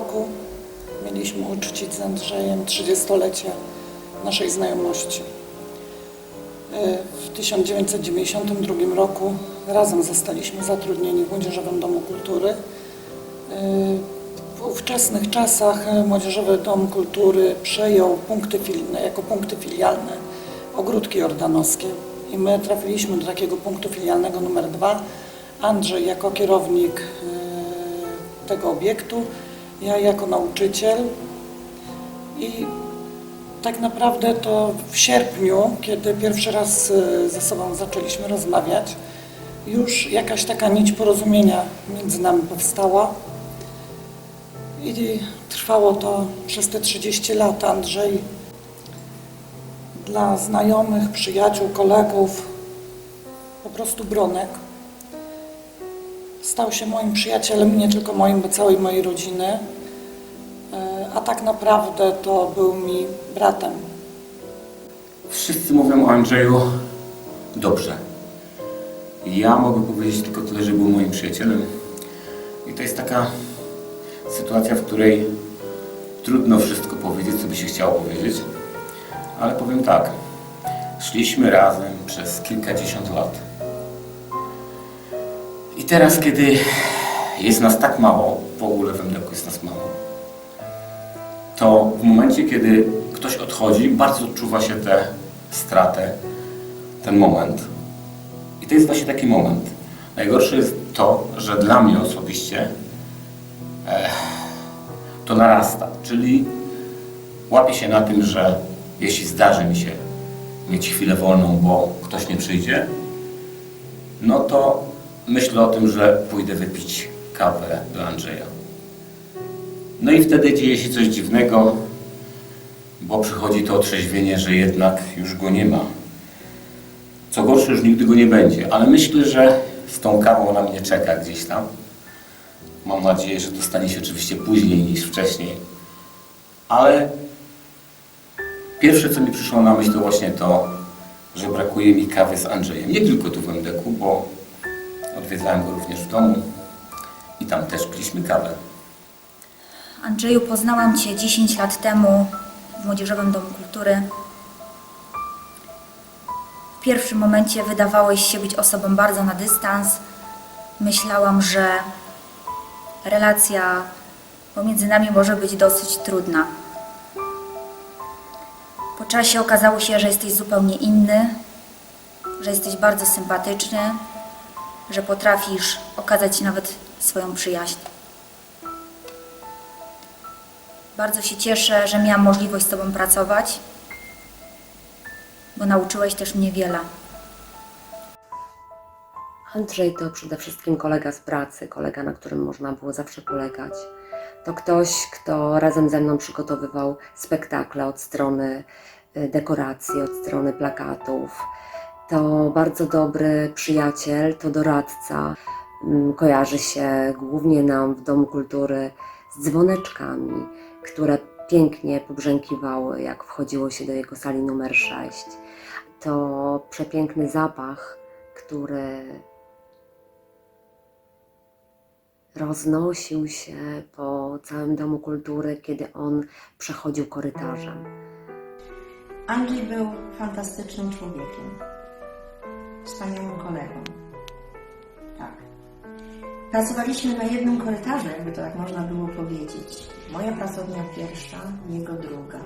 roku mieliśmy uczcić z Andrzejem 30-lecie naszej znajomości. E, W 1992 roku razem zostaliśmy zatrudnieni w Młodzieżowym Domu Kultury. E, W ówczesnych czasach Młodzieżowy Dom Kultury przejął punkty fil- jako punkty filialne ogródki jordanowskie i my trafiliśmy do takiego punktu filialnego numer dwa. Andrzej jako kierownik e, tego obiektu, ja jako nauczyciel i tak naprawdę to w sierpniu, kiedy pierwszy raz e, ze sobą zaczęliśmy rozmawiać, już jakaś taka nić porozumienia między nami powstała. I trwało to przez te 30 lat. Andrzej dla znajomych, przyjaciół, kolegów, po prostu Bronek. Stał się moim przyjacielem, nie tylko moim, bo całej mojej rodziny. E, A tak naprawdę to był mi bratem. Wszyscy mówią o Andrzeju dobrze. Ja mogę powiedzieć tylko tyle, że był moim przyjacielem. I to jest taka sytuacja, w której trudno wszystko powiedzieć, co by się chciało powiedzieć. Ale powiem tak. Szliśmy razem przez kilkadziesiąt lat. Teraz, kiedy jest nas tak mało, w ogóle w MDK jest nas mało, to w momencie, kiedy ktoś odchodzi, bardzo odczuwa się tę stratę, ten moment. I to jest właśnie taki moment. Najgorsze jest to, że dla mnie osobiście eh, to narasta. Czyli łapię się na tym, że jeśli zdarzy mi się mieć chwilę wolną, bo ktoś nie przyjdzie, no to myślę o tym, że pójdę wypić kawę do Andrzeja. No i wtedy dzieje się coś dziwnego, bo przychodzi to otrzeźwienie, że jednak już go nie ma. Co gorsze, już nigdy go nie będzie, ale myślę, że z tą kawą na mnie czeka gdzieś tam. Mam nadzieję, że to stanie się oczywiście później niż wcześniej. Ale pierwsze, co mi przyszło na myśl, to właśnie to, że brakuje mi kawy z Andrzejem. Nie tylko tu w MDK, bo odwiedzałem go również w domu i tam też piliśmy kawę. Andrzeju, poznałam Cię 10 lat temu w Młodzieżowym Domu Kultury. W pierwszym momencie wydawałeś się być osobą bardzo na dystans. Myślałam, że relacja pomiędzy nami może być dosyć trudna. Po czasie okazało się, że jesteś zupełnie inny, że jesteś bardzo sympatyczny, że potrafisz okazać nawet swoją przyjaźń. Bardzo się cieszę, że miałam możliwość z Tobą pracować, bo nauczyłeś też mnie wiele. Andrzej to przede wszystkim kolega z pracy, kolega, na którym można było zawsze polegać. To ktoś, kto razem ze mną przygotowywał spektakle od strony y, dekoracji, od strony plakatów. To bardzo dobry przyjaciel, to doradca. Mm, Kojarzy się głównie nam w Domu Kultury z dzwoneczkami, które pięknie pobrzękiwały, jak wchodziło się do jego sali numer 6. To przepiękny zapach, który roznosił się po całym domu kultury, kiedy on przechodził korytarzem. Andrzej był fantastycznym człowiekiem. Wspaniałym kolegą. Tak. Pracowaliśmy na jednym korytarzu, jakby to tak można było powiedzieć. Moja pracownia pierwsza, jego druga.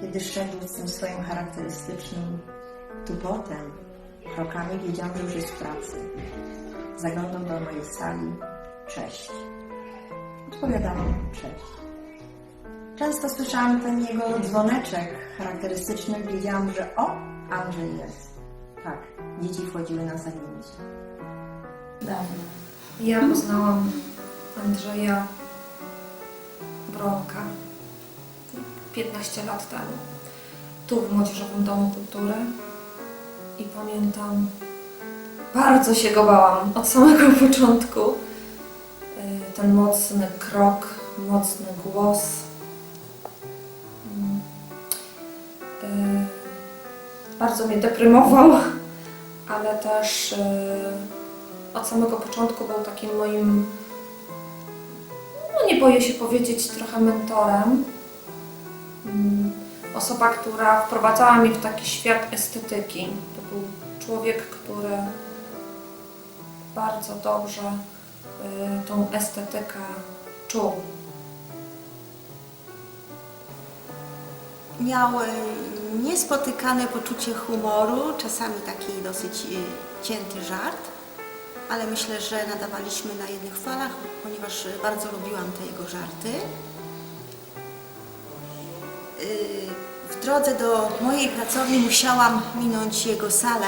Kiedy szedł z tym swoim charakterystycznym tupotem, krokami, wiedziałam, że już jest w pracy. Zaglądał do mojej sali. Cześć. Odpowiadałam cześć. Często słyszałam ten jego dzwoneczek charakterystyczny. Wiedziałam, że o, Andrzej jest. Tak, dzieci wchodziły na zajęcia. dawno. Ja poznałam Andrzeja Bronka 15 lat temu, tu w Młodzieżowym Domu Kultury i pamiętam, bardzo się go bałam od samego początku. Y, Ten mocny krok, mocny głos. Bardzo mnie deprymował, ale też y, od samego początku był takim moim, no nie boję się powiedzieć, trochę mentorem. Mm, Osoba, która wprowadzała mnie w taki świat estetyki. To był człowiek, który bardzo dobrze y, tą estetykę czuł. Miał e, niespotykane poczucie humoru, czasami taki dosyć e, cięty żart, ale myślę, że nadawaliśmy na jednych falach, ponieważ bardzo lubiłam te jego żarty. E, W drodze do mojej pracowni musiałam minąć jego salę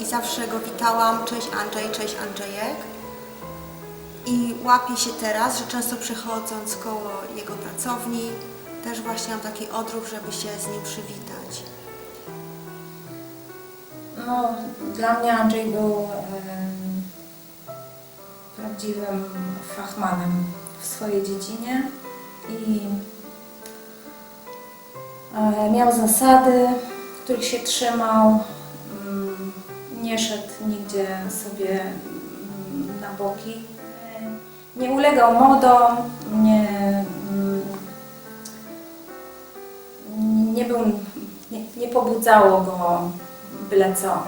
i zawsze go witałam, cześć Andrzej, cześć Andrzejek. I łapię się teraz, że często przechodząc koło jego pracowni, też właśnie mam taki odruch, żeby się z nim przywitać. No, dla mnie Andrzej był prawdziwym fachmanem w swojej dziedzinie i e, miał zasady, których się trzymał, mm, nie szedł nigdzie sobie mm, na boki, nie ulegał modom, nie, nie był, nie, nie pobudzało go byle co.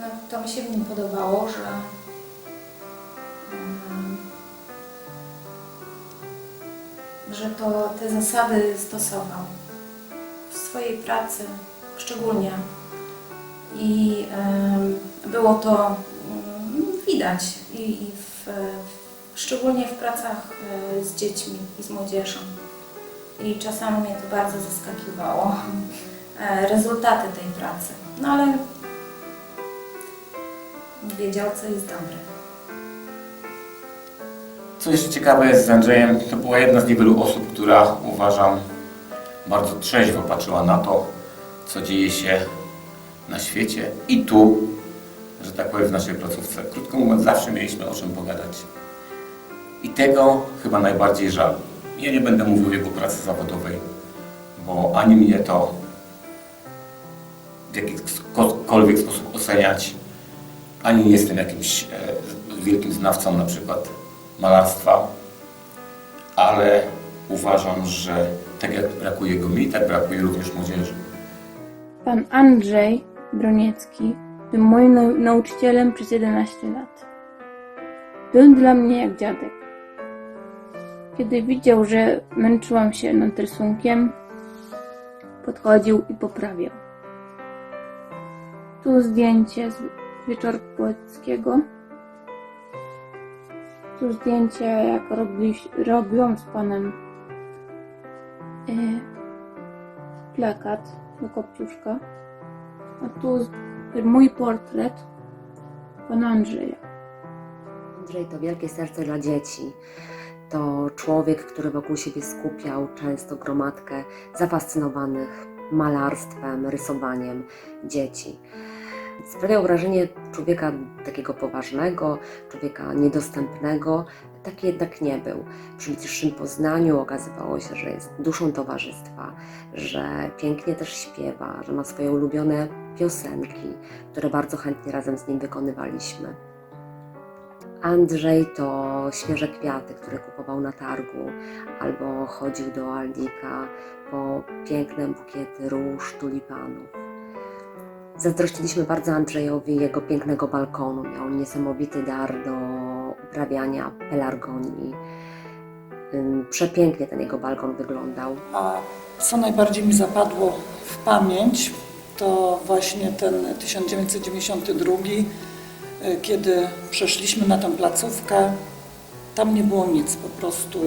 No, to mi się w nim podobało, że em, że to te zasady stosował w swojej pracy szczególnie i em, było to mm, widać i, i w, szczególnie w pracach e, z dziećmi i z młodzieżą i czasami mnie to bardzo zaskakiwało, e, rezultaty tej pracy. No ale wiedział, co jest dobre. Co jeszcze ciekawe jest z Andrzejem, to była jedna z niewielu osób, która uważam bardzo trzeźwo patrzyła na to, co dzieje się na świecie i tu, że tak powiem, w naszej placówce. Krótko mówiąc, zawsze mieliśmy o czym pogadać. I tego chyba najbardziej żal. Ja nie będę mówił o jego pracy zawodowej, bo ani mnie to w jakikolwiek sposób oceniać, ani nie jestem jakimś e, wielkim znawcą na przykład malarstwa, ale uważam, że tak jak brakuje go mi, tak brakuje również młodzieży. Pan Andrzej Broniecki był moim nau- nauczycielem przez 11 lat. Był dla mnie jak dziadek. Kiedy widział, że męczyłam się nad rysunkiem, podchodził i poprawiał. Tu zdjęcie z wieczoru poetyckiego. Tu zdjęcie, jak robiłam z panem y, plakat do Kopciuszka. A tu mój portret pana Andrzeja. Andrzej to wielkie serce dla dzieci. To człowiek, który wokół siebie skupiał często gromadkę zafascynowanych malarstwem, rysowaniem dzieci. Sprawiał wrażenie człowieka takiego poważnego, człowieka niedostępnego. Tak jednak nie był. Przy bliższym poznaniu okazywało się, że jest duszą towarzystwa, że pięknie też śpiewa, że ma swoje ulubione piosenki, które bardzo chętnie razem z nim wykonywaliśmy. Andrzej to świeże kwiaty, które kupował na targu, albo chodził do Aldika po piękne bukiety róż, tulipanów. Zazdrościliśmy bardzo Andrzejowi jego pięknego balkonu. Miał niesamowity dar do uprawiania pelargonii. Przepięknie ten jego balkon wyglądał. A co najbardziej mi zapadło w pamięć, to właśnie ten 1992, y, kiedy przeszliśmy na tę placówkę. Tam nie było nic, po prostu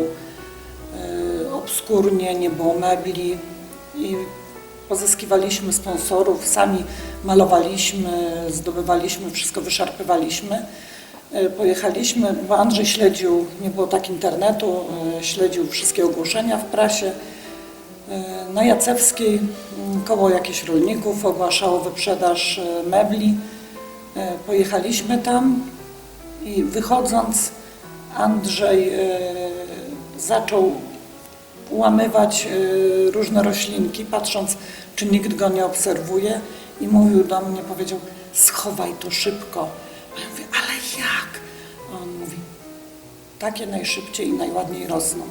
y, obskurnie, nie było mebli i pozyskiwaliśmy sponsorów, sami malowaliśmy, zdobywaliśmy, wszystko wyszarpywaliśmy. Y, Pojechaliśmy, bo Andrzej śledził, nie było tak internetu, śledził wszystkie ogłoszenia w prasie. Na Jacewskiej mm, koło jakichś rolników ogłaszało wyprzedaż mebli. Y, Pojechaliśmy tam i wychodząc Andrzej y, zaczął ułamywać y, różne roślinki, patrząc czy nikt go nie obserwuje i mówił do mnie, powiedział schowaj to szybko. Ja mówię, ale jak? A On mówi, takie najszybciej i najładniej rosną.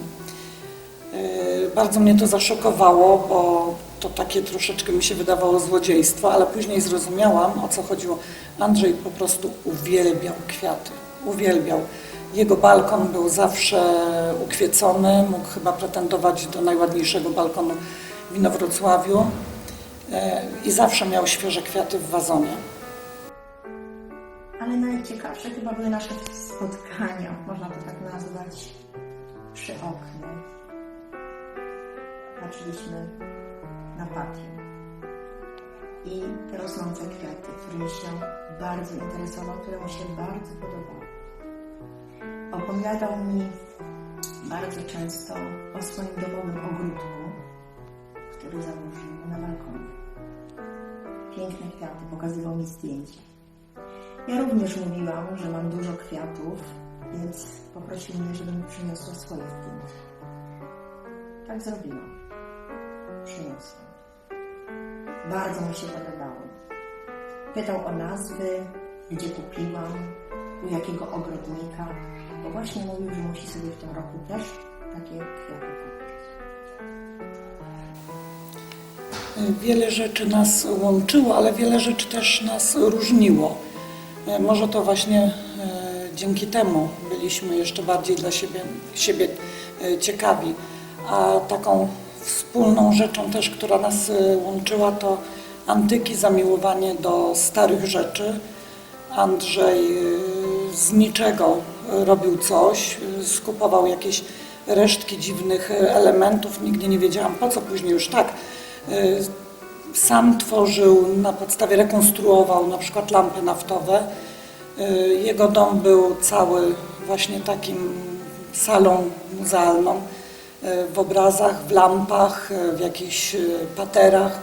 Bardzo mnie to zaszokowało, bo to takie troszeczkę mi się wydawało złodziejstwo, ale później zrozumiałam, o co chodziło. Andrzej po prostu uwielbiał kwiaty, uwielbiał. Jego balkon był zawsze ukwiecony, mógł chyba pretendować do najładniejszego balkonu w Inowrocławiu yy, i zawsze miał świeże kwiaty w wazonie. Ale najciekawsze chyba były nasze spotkania, można to tak nazwać, przy oknie. Patrzyliśmy na patio i rosnące kwiaty, którymi się bardzo interesował, które mu się bardzo podobały. Opowiadał mi bardzo często o swoim domowym ogródku, który założył na balkonie. Piękne kwiaty, pokazywał mi zdjęcia. Ja również mówiłam, że mam dużo kwiatów, więc poprosił mnie, żebym przyniosła swoje zdjęcia. Tak zrobiłam. Przyniosłam. Bardzo mu się podobało. Pytał o nazwy, gdzie kupiłam, u jakiego ogrodnika, bo właśnie mówił, że musi sobie w tym roku też takie kwiaty kupić. Wiele rzeczy nas łączyło, ale wiele rzeczy też nas różniło. E, Może to właśnie e, dzięki temu byliśmy jeszcze bardziej dla siebie, siebie e, ciekawi. A taką wspólną rzeczą też, która nas e, łączyła, to antyki, zamiłowanie do starych rzeczy. Andrzej e, z niczego robił coś, e, skupował jakieś resztki dziwnych elementów, nigdy nie wiedziałam po co, później już tak. Sam tworzył, na podstawie rekonstruował na przykład lampy naftowe. Jego dom był cały właśnie takim salą muzealną, w obrazach, w lampach, e, w jakichś e, paterach.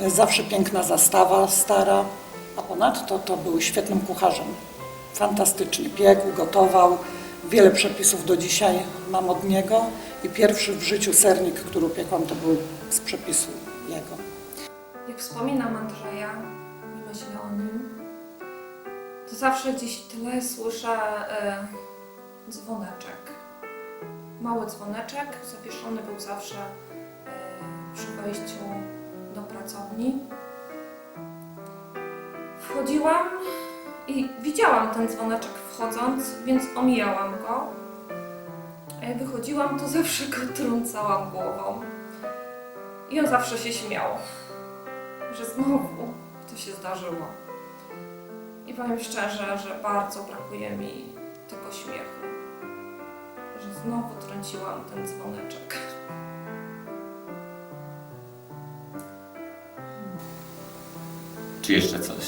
E, Zawsze piękna zastawa stara, a ponadto to był świetnym kucharzem. Fantastycznie piekł, gotował. Wiele przepisów do dzisiaj mam od niego i pierwszy w życiu sernik, który upiekłam, to był z przepisu jego. Jak wspominam Andrzeja i myślę o nim, to zawsze gdzieś w tle słyszę e, dzwoneczek. Mały dzwoneczek, zawieszony był zawsze e, przy wejściu do pracowni. Wchodziłam i widziałam ten dzwoneczek wchodząc, więc omijałam go. A jak wychodziłam, to zawsze go trącałam głową. I on zawsze się śmiał że znowu to się zdarzyło. I powiem szczerze, że bardzo brakuje mi tego śmiechu, znowu trąciłam ten dzwoneczek. Czy jeszcze coś?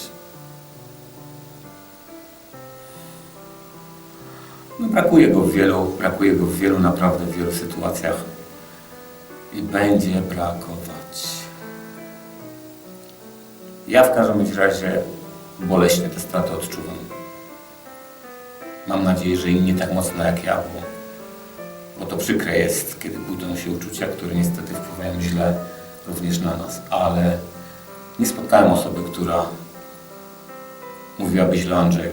No brakuje go w wielu, brakuje go w wielu, naprawdę w wielu sytuacjach i będzie brakować. Ja w każdym razie boleśnie te straty odczuwam. Mam nadzieję, że inni tak mocno jak ja, bo, bo to przykre jest, kiedy budzą się uczucia, które niestety wpływają źle również na nas, ale nie spotkałem osoby, która mówiłaby źle Andrzeju.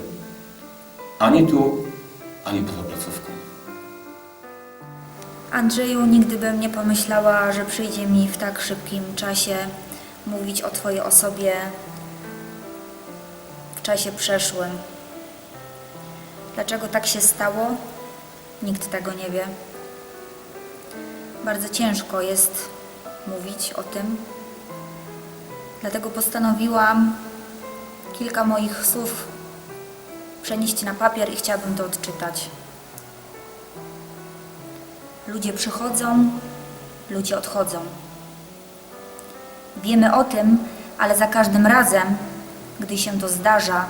Ani tu, ani poza placówką. Andrzeju, nigdy bym nie pomyślała, że przyjdzie mi w tak szybkim czasie mówić o Twojej osobie w czasie przeszłym. Dlaczego tak się stało? Nikt tego nie wie. Bardzo ciężko jest mówić o tym. Dlatego postanowiłam kilka moich słów przenieść na papier i chciałabym to odczytać. Ludzie przychodzą, ludzie odchodzą. Wiemy o tym, ale za każdym razem, gdy się to zdarza,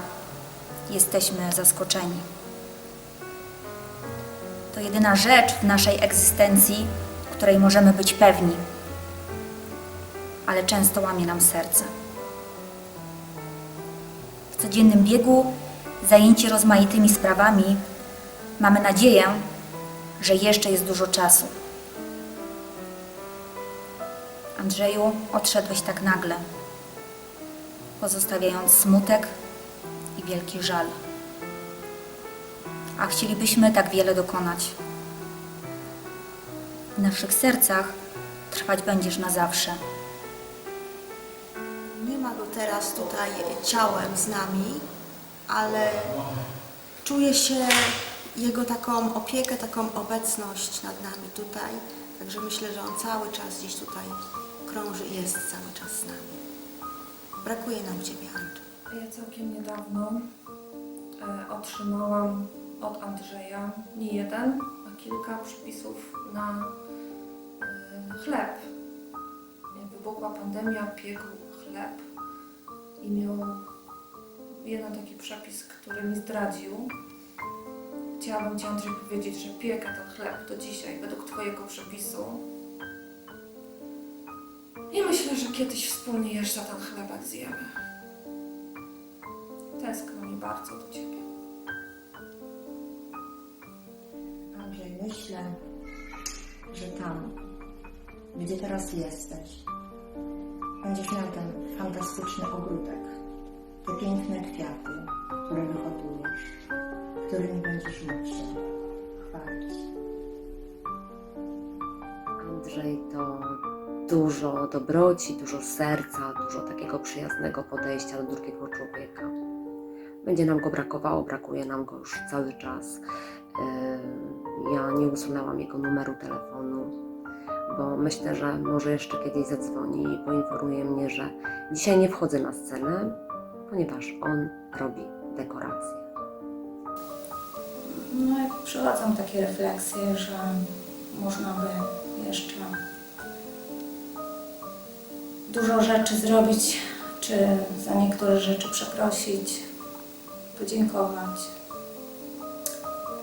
jesteśmy zaskoczeni. To jedyna rzecz w naszej egzystencji, której możemy być pewni, ale często łamie nam serce. W codziennym biegu, zajęci rozmaitymi sprawami, mamy nadzieję, że jeszcze jest dużo czasu. Andrzeju, odszedłeś tak nagle, pozostawiając smutek i wielki żal. a chcielibyśmy tak wiele dokonać. W naszych sercach trwać będziesz na zawsze. Nie ma go teraz tutaj ciałem z nami, ale czuję się jego taką opiekę, taką obecność nad nami tutaj. Także myślę, że on cały czas gdzieś tutaj krąży i jest cały czas z nami. Brakuje nam Ciebie, Andrzej. Ja całkiem niedawno e, otrzymałam od Andrzeja nie jeden, a kilka przepisów na chleb. Jak wybuchła pandemia, piekł chleb i miał jeden taki przepis, który mi zdradził. Chciałabym Ci, Andrzej, powiedzieć, że piekę ten chleb do dzisiaj według Twojego przepisu. I myślę, że kiedyś wspólnie jeszcze ten chlebek zjemy. Tęskno mi bardzo do Ciebie. Andrzej, myślę, że tam, gdzie teraz jesteś, będziesz miał ten fantastyczny ogródek, te piękne kwiaty, które wyhodujesz, którymi będziesz mógł się chwalić. Andrzej to dużo dobroci, dużo serca, dużo takiego przyjaznego podejścia do drugiego człowieka. Będzie nam go brakowało, brakuje nam go już cały czas. Ja nie usunęłam jego numeru telefonu, bo myślę, że może jeszcze kiedyś zadzwoni i poinformuje mnie, że dzisiaj nie wchodzę na scenę, ponieważ on robi dekoracje. No jak przychodzą takie refleksje, że można by jeszcze dużo rzeczy zrobić, czy za niektóre rzeczy przeprosić, podziękować.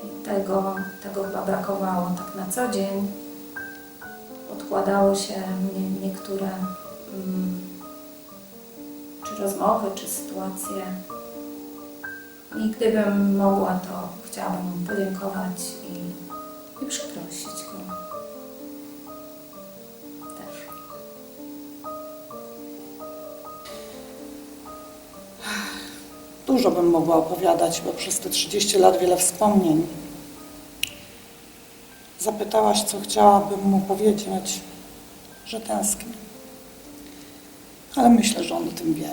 I tego, tego chyba brakowało tak na co dzień. Odkładało się nie, niektóre mm, czy rozmowy, czy sytuacje. I gdybym mogła, to chciałabym mu podziękować i, i przeprosić go. Też. Dużo bym mogła opowiadać, bo przez te 30 lat wiele wspomnień. Zapytałaś, co chciałabym mu powiedzieć, że tęsknię. Ale myślę, że on o tym wie.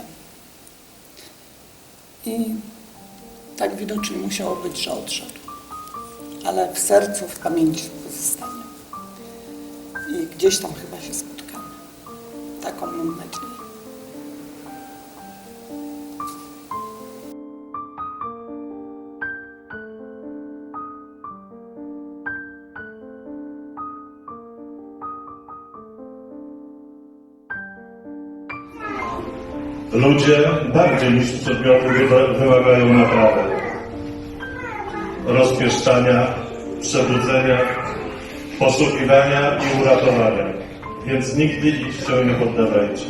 I tak widocznie musiało być, że odszedł. Ale w sercu, w pamięci pozostanie. I gdzieś tam chyba się spotkamy. Taką mam nadzieję. Ludzie bardziej niż przedmioty wy- wymagają naprawy, rozpieszczania, przebudzenia, poszukiwania i uratowania. Więc nigdy ich się nie poddawajcie.